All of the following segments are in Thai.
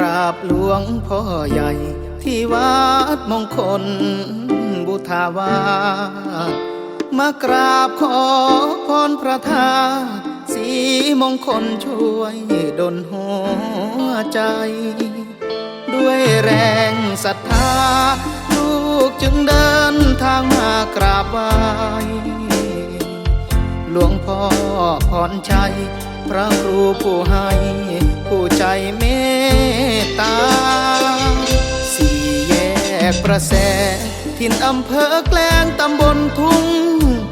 ราบหลวงพ่อใหญ่ ที่วัดมงคลบุทาวามากราบขอพรพระธาตุสีมงคลช่วยดลหัวใจ ด้วยแรงศรัทธา ลูกจึงเดินทางมากราบไหว้หลวงพ่อพรชัย พระครูผู้ให้ ผู้ใจเมตตา สี่แยกประแส ทินอำเภอแกลงตำบลทุ่ง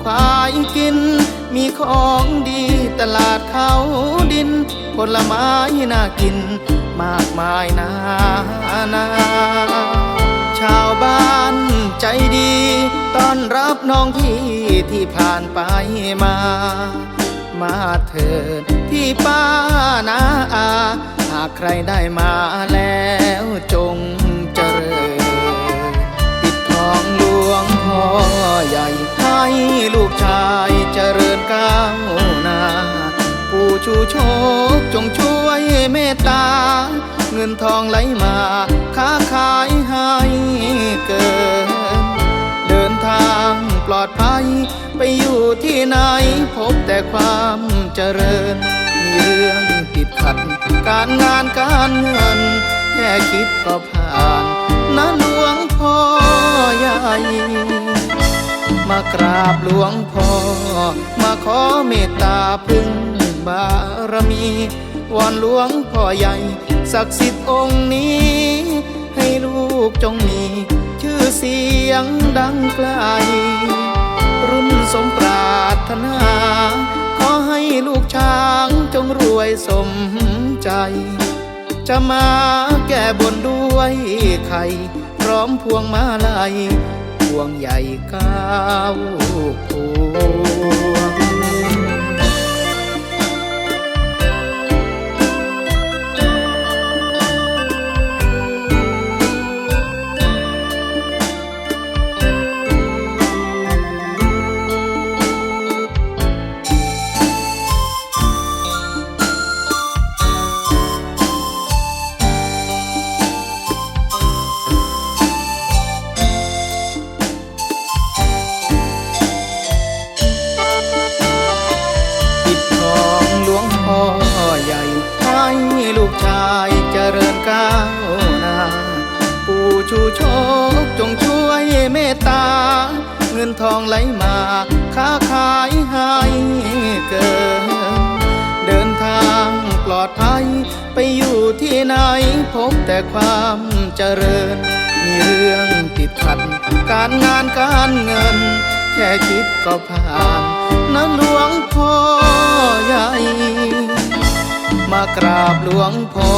ควายกิน มีของดีตลาดเขาดิน ผลไม้น่ากิน มากมายนานาชาวบ้านใจดี ต้อนรับน้องพี่ที่ผ่านไปมา มาเถิดพี่ป้านาอาหากใครได้มาแล้วจงเจริญปิดทองหลวงพ่อใหญ่ให้ลูกชายเจริญก้าวหน้าผู้ชูโชคจงช่วยเมตตา เงินทองไหลมา ค้าขายให้เกิด ทางปลอดภัย ไปอยู่ที่ไหนพบแต่ความเจริญ มีเรื่องติดขัด การงานการเงิน แค่คิดก็ผ่านนะหลวงพ่อใหญ่มากราบหลวงพ่อ มาขอเมตตาพึ่งบารมีวอนหลวงพ่อใหญ่ ศักดิ์สิทธิ์องค์นี้ ให้ลูกจงมี เสียงดังไกล รุ่นสมปรารถนา ขอให้ลูกช้างจงรวยสมใจ จะมาแก้บนด้วยไข่พร้อมพวงมาลัย พวงใหญ่เก้าพวง งินทองไหลมา ค้าขายให้เกินเดินทางปลอดภัย ไปอยู่ที่ไหนพบแต่ความเจริญ มีเรื่องติดขัด การงานการเงิน แค่คิดก็ผ่านนะหลวงพ่อใหญ่มากราบหลวงพ่อ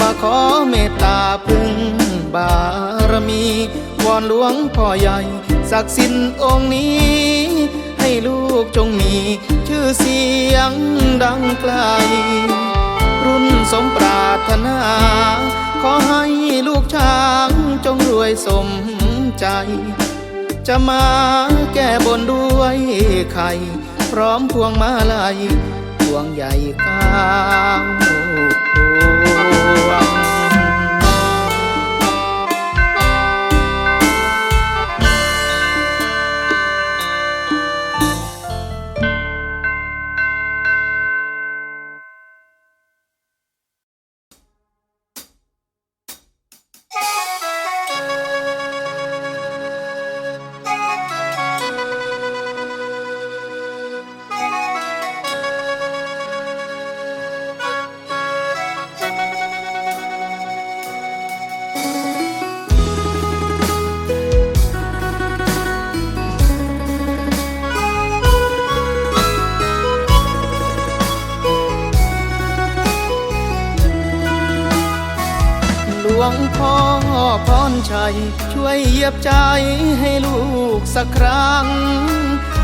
มาขอเมตตาพึ่งบารมี วอนหลวงพ่อใหญ่ ศักดิ์สิทธิ์องค์นี้ ให้ลูกจงมีชื่อเสียงดังไกล รุ่นสมปรารถนา ขอให้ลูกช้างจงรวยสมใจ จะมาแก้บนด้วยไข่ พร้อมพวงมาลัยพวงใหญ่ก้าวพวง วงพ่อพรชัย ช่วยเยียบใจให้ลูกสักครั้ง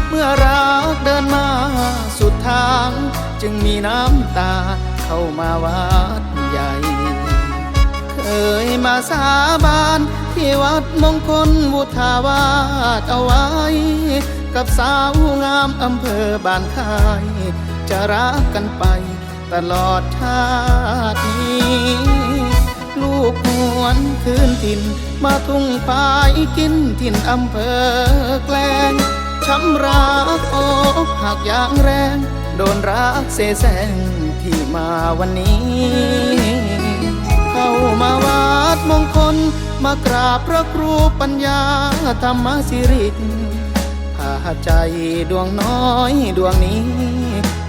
เมื่อรักเดินมาสุดทาง จึงมีน้ำตาเข้ามาวัดใหญ่ เคยมาสาบานที่วัดมงคลบุทาวาสเอาไว้ กับสาวงามอำเภอบ้านค่าย จะรักกันไปตลอดชาตินี้ ลูกหวนคืนถิ่น มาทุ่งปายกินถิ่นอำเภอแกลงช้ำรักอกหักอย่างแรง โดนรักเสแสร้งที่มาวันนี้ เข้ามาวัดมงคล มากราบพระครูปัญญาธรรมสิริพาใจดวงน้อยดวงนี้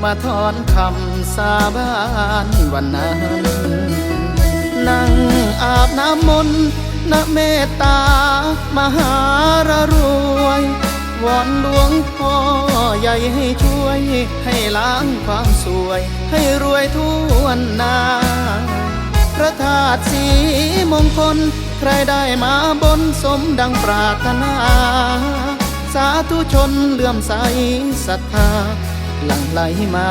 มาถอนคำสาบานวันนั้น นั่งอาบน้ำมนต์นะเมตตามหารรวยวอนหลวงพ่อใหญ่ให้ช่วย ให้ล้างความสวย ให้รวยทุวนนาพระธาตุสีมงคล ใครได้มาบนสมดังปรารถนา สาธุชนเลื่อมใสศรัทธา หลั่งไหลมา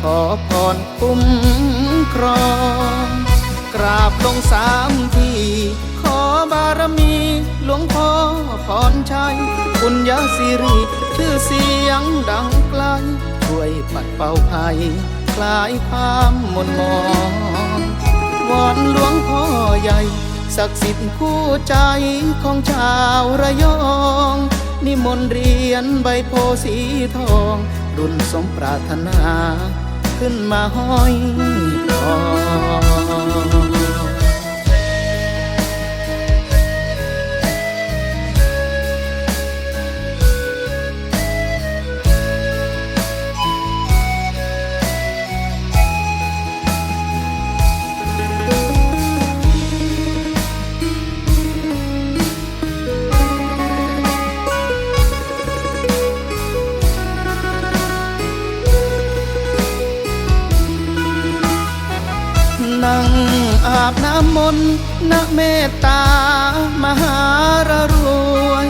ขอพรคุ้มครอง กราบลงสามที ขอบารมีหลวงพ่อพรชัยปุญญาสิริ ชื่อเสียงดังไกล ช่วยปัดเป่าภัย คลายความหม่นมองวอนหลวงพ่อใหญ่ ศักดิ์สิทธิ์คู่ใจของชาวระยอง นิมนต์เรียนใบโพสีทอง รุ่นสมปรารถนา ขึ้นมาห้อยคอ อาบน้ำมนต์นะเมตตามหารรวย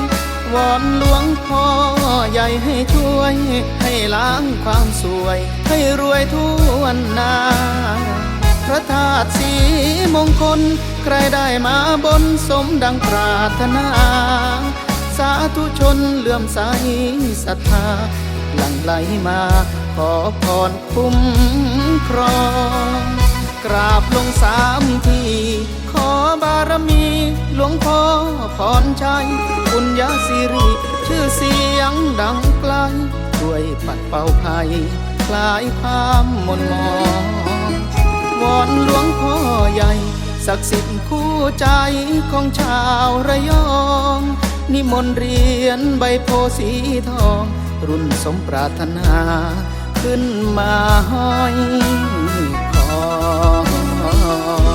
วอนหลวงพ่อใหญ่ให้ช่วย ให้ล้างความสวย ให้รวยทุวนนาพระธาตุสีมงคล ใครได้มาบนสมดังปรารถนา สาธุชนเลื่อมใสศรัทธา หลั่งไหลมา ขอพรคุ้มครอง กราบลงสามที ขอบารมีหลวงพ่อพรชัยปุญญาสิริ ชื่อเสียงดังไกลช่วยปัดเป่าภัย คลายความมนมองวอนหลวงพ่อใหญ่ ศักดิ์สิทธิ์คู่ใจของชาวระยอง นิมนต์เรียนใบโพสีทอง รุ่นสมปรารถนา ขึ้นมาห้อย ค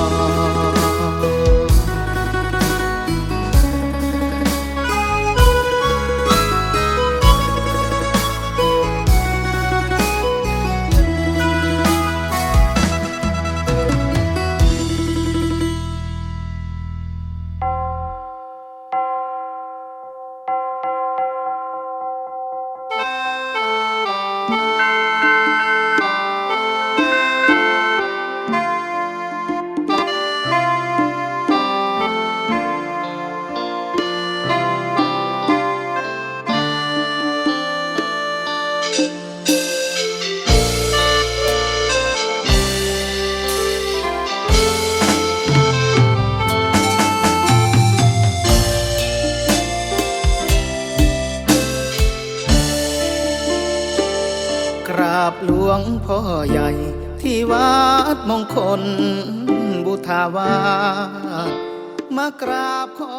งพ่อใหญ่ ที่วัดมงคลบุทาวา มากราบขอ